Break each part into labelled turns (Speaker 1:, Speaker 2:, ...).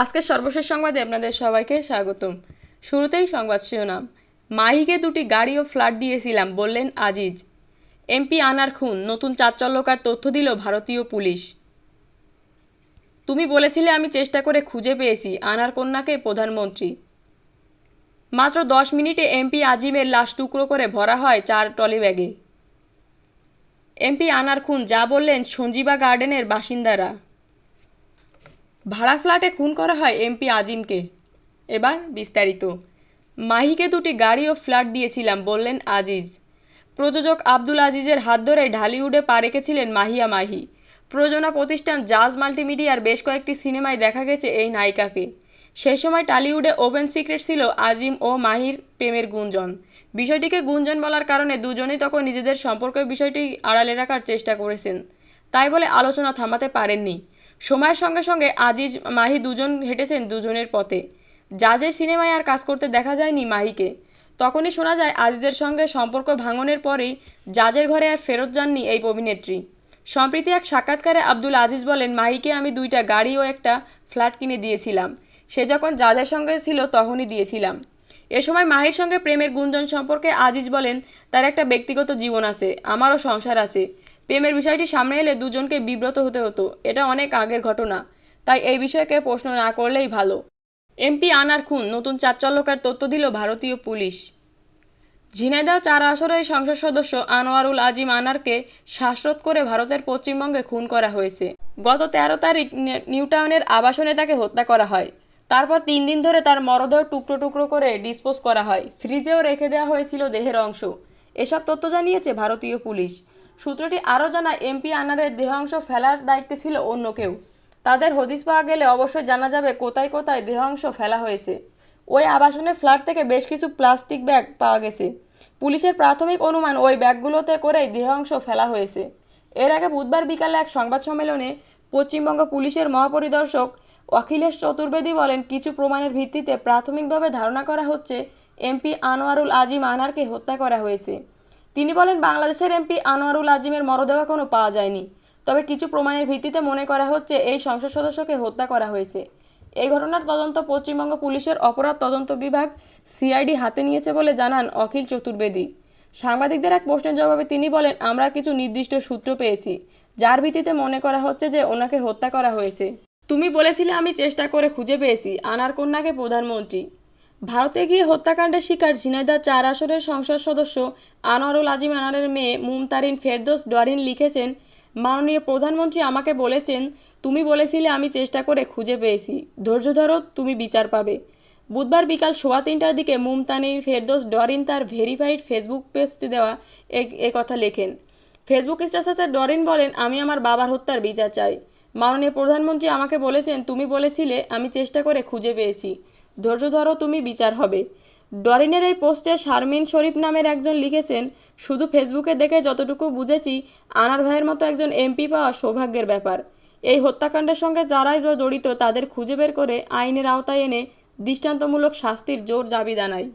Speaker 1: আজকের সর্বশেষ সংবাদে আপনাদের সবাইকে স্বাগতম শুরুতেই সংবাদ শিরোনাম মাহিকে দুটি গাড়ি ও ফ্ল্যাট দিয়েছিলাম বললেন আজিজ এমপি আনার খুন নতুন চাঞ্চল্যকার তথ্য দিল ভারতীয় পুলিশ তুমি বলেছিলে আমি চেষ্টা করে খুঁজে পেয়েছি আনার কন্যাকে প্রধানমন্ত্রী মাত্র দশ মিনিটে এমপি আজিমের লাশ টুকরো করে ভরা হয় চার টলি ব্যাগে এমপি আনার খুন যা বললেন সঞ্জীবা গার্ডেনের বাসিন্দারা ভাড়া ফ্ল্যাটে খুন করা হয় এমপি আজিমকে এবার বিস্তারিত মাহিকে দুটি গাড়ি ও ফ্ল্যাট দিয়েছিলাম বললেন আজিজ প্রযোজক আব্দুল আজিজের হাত ধরে ঢালিউডে পা রেখেছিলেন মাহিয়া মাহি প্রযোজনা প্রতিষ্ঠান জাজ মাল্টিমিডিয়ার বেশ কয়েকটি সিনেমায় দেখা গেছে এই নায়িকাকে সেই সময় টালিউডে ওপেন সিক্রেট ছিল আজিম ও মাহির প্রেমের গুঞ্জন বিষয়টিকে গুঞ্জন বলার কারণে দুজনেই তখন নিজেদের সম্পর্কের বিষয়টি আড়ালে রাখার চেষ্টা করেছেন তাই বলে আলোচনা থামাতে পারেননি সময়ের সঙ্গে সঙ্গে আজিজ মাহি দুজন হেঁটেছেন দুজনের পথে জাজের সিনেমায় আর কাজ করতে দেখা যায়নি মাহিকে তখনই শোনা যায় আজিজের সঙ্গে সম্পর্ক ভাঙনের পরেই জাজের ঘরে আর ফেরত যাননি এই অভিনেত্রী সম্প্রতি এক সাক্ষাৎকারে আব্দুল আজিজ বলেন মাহিকে আমি দুইটা গাড়ি ও একটা ফ্ল্যাট কিনে দিয়েছিলাম সে যখন জাজের সঙ্গে ছিল তখনই দিয়েছিলাম এ সময় মাহির সঙ্গে প্রেমের গুঞ্জন সম্পর্কে আজিজ বলেন তার একটা ব্যক্তিগত জীবন আছে আমারও সংসার আছে প্রেমের বিষয়টি সামনে এলে দুজনকে বিব্রত হতে হতো এটা অনেক আগের ঘটনা তাই এই বিষয়কে প্রশ্ন না করলেই ভালো এমপি আনার খুন নতুন চাঞ্চল্যকার তথ্য দিল ভারতীয় পুলিশ ঝিনাইদহ চার আসরের সংসদ সদস্য আনোয়ারুল আজিম আনারকে শ্বাসরোধ করে ভারতের পশ্চিমবঙ্গে খুন করা হয়েছে গত তেরো তারিখ নিউটাউনের আবাসনে তাকে হত্যা করা হয় তারপর তিন দিন ধরে তার মরদেহ টুকরো টুকরো করে ডিসপোজ করা হয় ফ্রিজেও রেখে দেওয়া হয়েছিল দেহের অংশ এসব তথ্য জানিয়েছে ভারতীয় পুলিশ সূত্রটি আরও জানায় এমপি আনারের দেহাংশ ফেলার দায়িত্বে ছিল অন্য কেউ তাদের হদিস পাওয়া গেলে অবশ্যই জানা যাবে কোথায় কোথায় দেহাংশ ফেলা হয়েছে ওই আবাসনের ফ্ল্যাট থেকে বেশ কিছু প্লাস্টিক ব্যাগ পাওয়া গেছে পুলিশের প্রাথমিক অনুমান ওই ব্যাগগুলোতে করেই দেহাংশ ফেলা হয়েছে এর আগে বুধবার বিকালে এক সংবাদ সম্মেলনে পশ্চিমবঙ্গ পুলিশের মহাপরিদর্শক অখিলেশ চতুর্বেদী বলেন কিছু প্রমাণের ভিত্তিতে প্রাথমিকভাবে ধারণা করা হচ্ছে এমপি আনোয়ারুল আজিম আনারকে হত্যা করা হয়েছে তিনি বলেন বাংলাদেশের এমপি আনোয়ারুল আজিমের মরদেহ এখনও পাওয়া যায়নি তবে কিছু প্রমাণের ভিত্তিতে মনে করা হচ্ছে এই সংসদ সদস্যকে হত্যা করা হয়েছে এই ঘটনার তদন্ত পশ্চিমবঙ্গ পুলিশের অপরাধ তদন্ত বিভাগ সিআইডি হাতে নিয়েছে বলে জানান অখিল চতুর্বেদী সাংবাদিকদের এক প্রশ্নের জবাবে তিনি বলেন আমরা কিছু নির্দিষ্ট সূত্র পেয়েছি যার ভিত্তিতে মনে করা হচ্ছে যে ওনাকে হত্যা করা হয়েছে তুমি বলেছিলে আমি চেষ্টা করে খুঁজে পেয়েছি আনার কন্যাকে প্রধানমন্ত্রী ভারতে গিয়ে হত্যাকাণ্ডের শিকার ঝিনাইদা চার আসরের সংসদ সদস্য আনোয়ারুল আজিম আনারের মেয়ে মুমতারিন ফেরদোস ডরিন লিখেছেন মাননীয় প্রধানমন্ত্রী আমাকে বলেছেন তুমি বলেছিলে আমি চেষ্টা করে খুঁজে পেয়েছি ধৈর্য ধরো তুমি বিচার পাবে বুধবার বিকাল সোয়া তিনটার দিকে মুমতানির ফেরদোস ডরিন তার ভেরিফাইড ফেসবুক পেস্ট দেওয়া এ কথা লেখেন ফেসবুক স্ট্যাটাসে ডরিন বলেন আমি আমার বাবার হত্যার বিচার চাই মাননীয় প্রধানমন্ত্রী আমাকে বলেছেন তুমি বলেছিলে আমি চেষ্টা করে খুঁজে পেয়েছি ধৈর্য ধরো তুমি বিচার হবে ডরিনের এই পোস্টে শারমিন শরীফ নামের একজন লিখেছেন শুধু ফেসবুকে দেখে যতটুকু বুঝেছি আনার ভাইয়ের মতো একজন এমপি পাওয়া সৌভাগ্যের ব্যাপার এই হত্যাকাণ্ডের সঙ্গে যারাই জড়িত তাদের খুঁজে বের করে আইনের আওতায় এনে দৃষ্টান্তমূলক শাস্তির জোর জাবি জানায়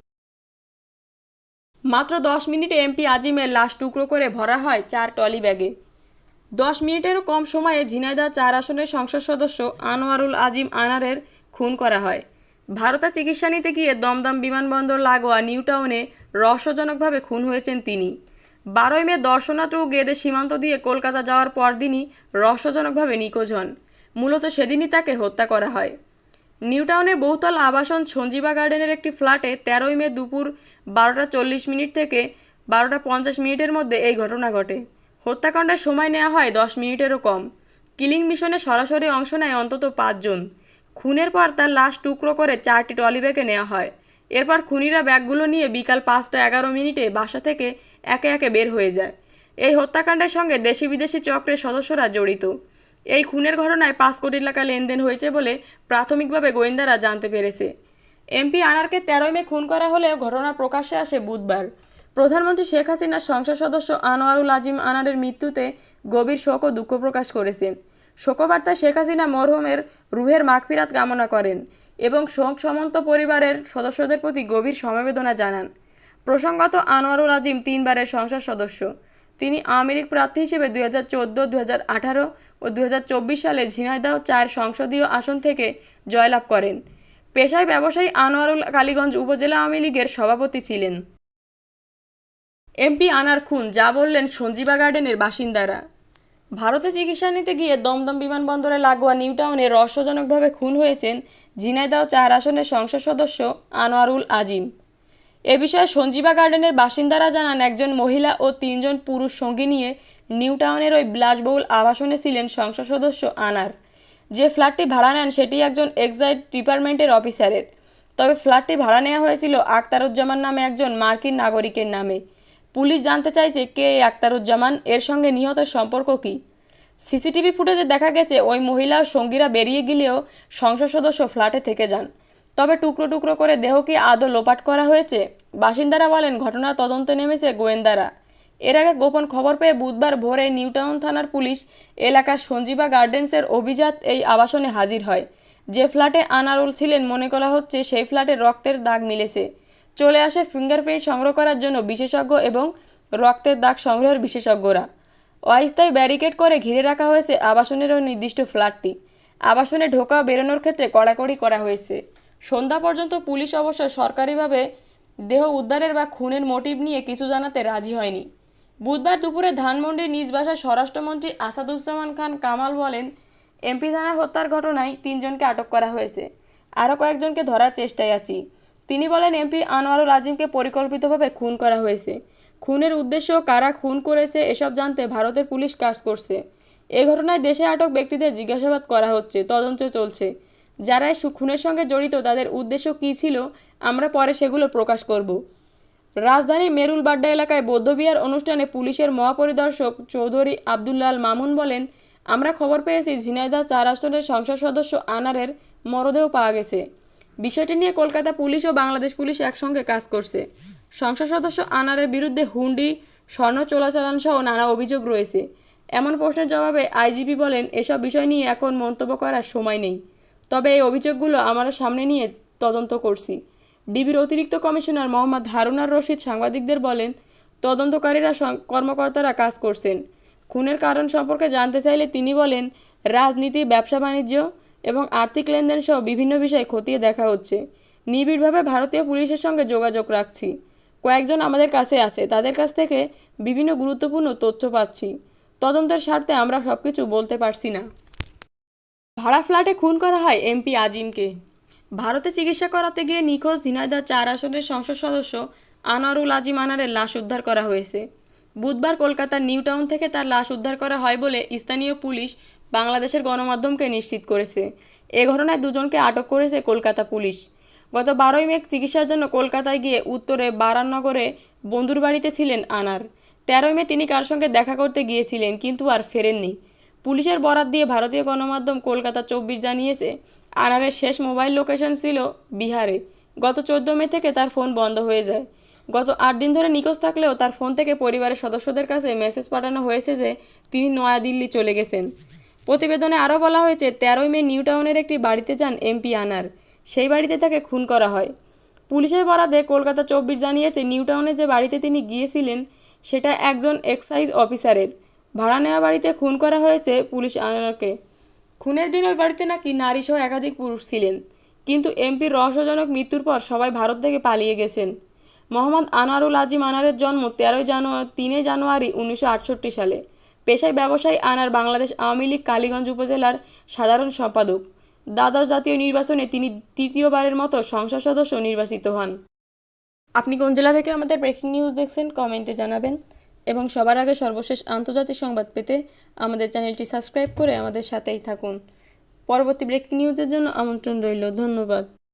Speaker 1: মাত্র দশ মিনিটে এমপি আজিমের লাশ টুকরো করে ভরা হয় চার টলি ব্যাগে দশ মিনিটেরও কম সময়ে ঝিনাইদা চার আসনের সংসদ সদস্য আনোয়ারুল আজিম আনারের খুন করা হয় ভারতে চিকিৎসা নিতে গিয়ে দমদম বিমানবন্দর লাগোয়া নিউটাউনে রহস্যজনকভাবে খুন হয়েছেন তিনি বারোই মে দর্শনাথ টু গেদে সীমান্ত দিয়ে কলকাতা যাওয়ার পরদিনই রহস্যজনকভাবে নিখোঁজ হন মূলত সেদিনই তাকে হত্যা করা হয় নিউটাউনে বহুতল আবাসন সঞ্জীবা গার্ডেনের একটি ফ্ল্যাটে তেরোই মে দুপুর বারোটা চল্লিশ মিনিট থেকে বারোটা পঞ্চাশ মিনিটের মধ্যে এই ঘটনা ঘটে হত্যাকাণ্ডের সময় নেওয়া হয় দশ মিনিটেরও কম কিলিং মিশনে সরাসরি অংশ নেয় অন্তত পাঁচজন খুনের পর তার লাশ টুকরো করে চারটি ব্যাগে নেওয়া হয় এরপর খুনিরা ব্যাগগুলো নিয়ে বিকাল পাঁচটা এগারো মিনিটে বাসা থেকে একে একে বের হয়ে যায় এই হত্যাকাণ্ডের সঙ্গে দেশি বিদেশি চক্রের সদস্যরা জড়িত এই খুনের ঘটনায় পাঁচ কোটি টাকা লেনদেন হয়েছে বলে প্রাথমিকভাবে গোয়েন্দারা জানতে পেরেছে এমপি আনারকে তেরোই মে খুন করা হলে ঘটনা প্রকাশ্যে আসে বুধবার প্রধানমন্ত্রী শেখ হাসিনার সংসদ সদস্য আনোয়ারুল আজিম আনারের মৃত্যুতে গভীর শোক ও দুঃখ প্রকাশ করেছেন শোকবার্তা শেখ হাসিনা মরহুমের রুহের মাগফিরাত কামনা করেন এবং শোক সমন্ত পরিবারের সদস্যদের প্রতি গভীর সমবেদনা জানান প্রসঙ্গত আনোয়ারুল আজিম তিনবারের সংসদ সদস্য তিনি আওয়ামী লীগ প্রার্থী হিসেবে দুই হাজার চোদ্দো দু হাজার আঠারো ও দু হাজার চব্বিশ সালে ঝিনাইদাহ চার সংসদীয় আসন থেকে জয়লাভ করেন পেশায় ব্যবসায়ী আনোয়ারুল কালীগঞ্জ উপজেলা আওয়ামী লীগের সভাপতি ছিলেন এমপি আনার খুন যা বললেন সঞ্জীবা গার্ডেনের বাসিন্দারা ভারতে চিকিৎসা নিতে গিয়ে দমদম বিমানবন্দরে লাগোয়া নিউটাউনে রহস্যজনকভাবে খুন হয়েছেন ঝিনাইদহ চার আসনের সংসদ সদস্য আনোয়ারুল আজিম এ বিষয়ে সঞ্জীবা গার্ডেনের বাসিন্দারা জানান একজন মহিলা ও তিনজন পুরুষ সঙ্গী নিয়ে নিউটাউনের ওই বিলাসবহুল আবাসনে ছিলেন সংসদ সদস্য আনার যে ফ্ল্যাটটি ভাড়া নেন সেটি একজন এক্সাইড ডিপার্টমেন্টের অফিসারের তবে ফ্ল্যাটটি ভাড়া নেওয়া হয়েছিল আখতারুজ্জামান নামে একজন মার্কিন নাগরিকের নামে পুলিশ জানতে চাইছে কে আক্তারুজ্জামান এর সঙ্গে নিহতের সম্পর্ক কী সিসিটিভি ফুটেজে দেখা গেছে ওই মহিলা ও সঙ্গীরা বেরিয়ে গেলেও সংসদ সদস্য ফ্ল্যাটে থেকে যান তবে টুকরো টুকরো করে দেহ কি আদৌ লোপাট করা হয়েছে বাসিন্দারা বলেন ঘটনা তদন্তে নেমেছে গোয়েন্দারা এর আগে গোপন খবর পেয়ে বুধবার ভোরে নিউটাউন থানার পুলিশ এলাকার সঞ্জীবা গার্ডেন্সের অভিজাত এই আবাসনে হাজির হয় যে ফ্ল্যাটে আনারুল ছিলেন মনে করা হচ্ছে সেই ফ্ল্যাটে রক্তের দাগ মিলেছে চলে আসে ফিঙ্গারপ্রিন্ট সংগ্রহ করার জন্য বিশেষজ্ঞ এবং রক্তের দাগ সংগ্রহের বিশেষজ্ঞরা অস্থায়ী ব্যারিকেড করে ঘিরে রাখা হয়েছে আবাসনের ওই নির্দিষ্ট ফ্ল্যাটটি আবাসনে ঢোকা বেরোনোর ক্ষেত্রে কড়াকড়ি করা হয়েছে সন্ধ্যা পর্যন্ত পুলিশ অবশ্য সরকারিভাবে দেহ উদ্ধারের বা খুনের মোটিভ নিয়ে কিছু জানাতে রাজি হয়নি বুধবার দুপুরে ধানমন্ডির নিজ বাসায় স্বরাষ্ট্রমন্ত্রী আসাদুজ্জামান খান কামাল বলেন এমপি থানা হত্যার ঘটনায় তিনজনকে আটক করা হয়েছে আরও কয়েকজনকে ধরার চেষ্টায় আছি তিনি বলেন এমপি আনোয়ারুল আজিমকে পরিকল্পিতভাবে খুন করা হয়েছে খুনের উদ্দেশ্য কারা খুন করেছে এসব জানতে ভারতের পুলিশ কাজ করছে এ ঘটনায় দেশে আটক ব্যক্তিদের জিজ্ঞাসাবাদ করা হচ্ছে তদন্ত চলছে যারা খুনের সঙ্গে জড়িত তাদের উদ্দেশ্য কী ছিল আমরা পরে সেগুলো প্রকাশ করব রাজধানীর মেরুল বাড্ডা এলাকায় বৌদ্ধবিহার অনুষ্ঠানে পুলিশের মহাপরিদর্শক চৌধুরী আবদুল্লাল মামুন বলেন আমরা খবর পেয়েছি ঝিনাইদা চার আসনের সংসদ সদস্য আনারের মরদেহ পাওয়া গেছে বিষয়টি নিয়ে কলকাতা পুলিশ ও বাংলাদেশ পুলিশ একসঙ্গে কাজ করছে সংসদ সদস্য আনারের বিরুদ্ধে হুন্ডি স্বর্ণ চোলাচালান সহ নানা অভিযোগ রয়েছে এমন প্রশ্নের জবাবে আইজিপি বলেন এসব বিষয় নিয়ে এখন মন্তব্য করার সময় নেই তবে এই অভিযোগগুলো আমরা সামনে নিয়ে তদন্ত করছি ডিবির অতিরিক্ত কমিশনার মোহাম্মদ হারুনার রশিদ সাংবাদিকদের বলেন তদন্তকারীরা কর্মকর্তারা কাজ করছেন খুনের কারণ সম্পর্কে জানতে চাইলে তিনি বলেন রাজনীতি ব্যবসা বাণিজ্য এবং আর্থিক লেনদেন সহ বিভিন্ন বিষয়ে খতিয়ে দেখা হচ্ছে নিবিড়ভাবে ভারতীয় পুলিশের সঙ্গে যোগাযোগ রাখছি কয়েকজন আমাদের কাছে আছে তাদের কাছ থেকে বিভিন্ন গুরুত্বপূর্ণ তথ্য পাচ্ছি তদন্তের স্বার্থে আমরা সব কিছু বলতে পারছি না ভাড়া ফ্ল্যাটে খুন করা হয় এমপি আজিমকে ভারতে চিকিৎসা করাতে গিয়ে নিখোঁজ ঝিনাইদার চার আসনের সংসদ সদস্য আনোয়ারুল আজিম আনারের লাশ উদ্ধার করা হয়েছে বুধবার কলকাতার নিউটাউন থেকে তার লাশ উদ্ধার করা হয় বলে স্থানীয় পুলিশ বাংলাদেশের গণমাধ্যমকে নিশ্চিত করেছে এ ঘটনায় দুজনকে আটক করেছে কলকাতা পুলিশ গত বারোই মে চিকিৎসার জন্য কলকাতায় গিয়ে উত্তরে বারান্নগরে বন্ধুর বাড়িতে ছিলেন আনার তেরোই মে তিনি কার সঙ্গে দেখা করতে গিয়েছিলেন কিন্তু আর ফেরেননি পুলিশের বরাত দিয়ে ভারতীয় গণমাধ্যম কলকাতা চব্বিশ জানিয়েছে আনারের শেষ মোবাইল লোকেশন ছিল বিহারে গত চোদ্দ মে থেকে তার ফোন বন্ধ হয়ে যায় গত আট দিন ধরে নিখোঁজ থাকলেও তার ফোন থেকে পরিবারের সদস্যদের কাছে মেসেজ পাঠানো হয়েছে যে তিনি নয়াদিল্লি চলে গেছেন প্রতিবেদনে আরও বলা হয়েছে তেরোই মে নিউটাউনের একটি বাড়িতে যান এমপি আনার সেই বাড়িতে তাকে খুন করা হয় পুলিশের বরাদে কলকাতা চব্বিশ জানিয়েছে নিউটাউনে যে বাড়িতে তিনি গিয়েছিলেন সেটা একজন এক্সাইজ অফিসারের ভাড়া নেওয়া বাড়িতে খুন করা হয়েছে পুলিশ আনারকে খুনের দিন ওই বাড়িতে নাকি নারীসহ একাধিক পুরুষ ছিলেন কিন্তু এমপির রহস্যজনক মৃত্যুর পর সবাই ভারত থেকে পালিয়ে গেছেন মোহাম্মদ আনোয়ারুল আজিম আনারের জন্ম তেরোই জানুয়ারি তিনে জানুয়ারি উনিশশো সালে পেশায় ব্যবসায় আনার বাংলাদেশ আওয়ামী লীগ কালীগঞ্জ উপজেলার সাধারণ সম্পাদক দ্বাদশ জাতীয় নির্বাচনে তিনি তৃতীয়বারের মতো সংসদ সদস্য নির্বাচিত হন আপনি কোন জেলা থেকে আমাদের ব্রেকিং নিউজ দেখছেন কমেন্টে জানাবেন এবং সবার আগে সর্বশেষ আন্তর্জাতিক সংবাদ পেতে আমাদের চ্যানেলটি সাবস্ক্রাইব করে আমাদের সাথেই থাকুন পরবর্তী ব্রেকিং নিউজের জন্য আমন্ত্রণ রইল ধন্যবাদ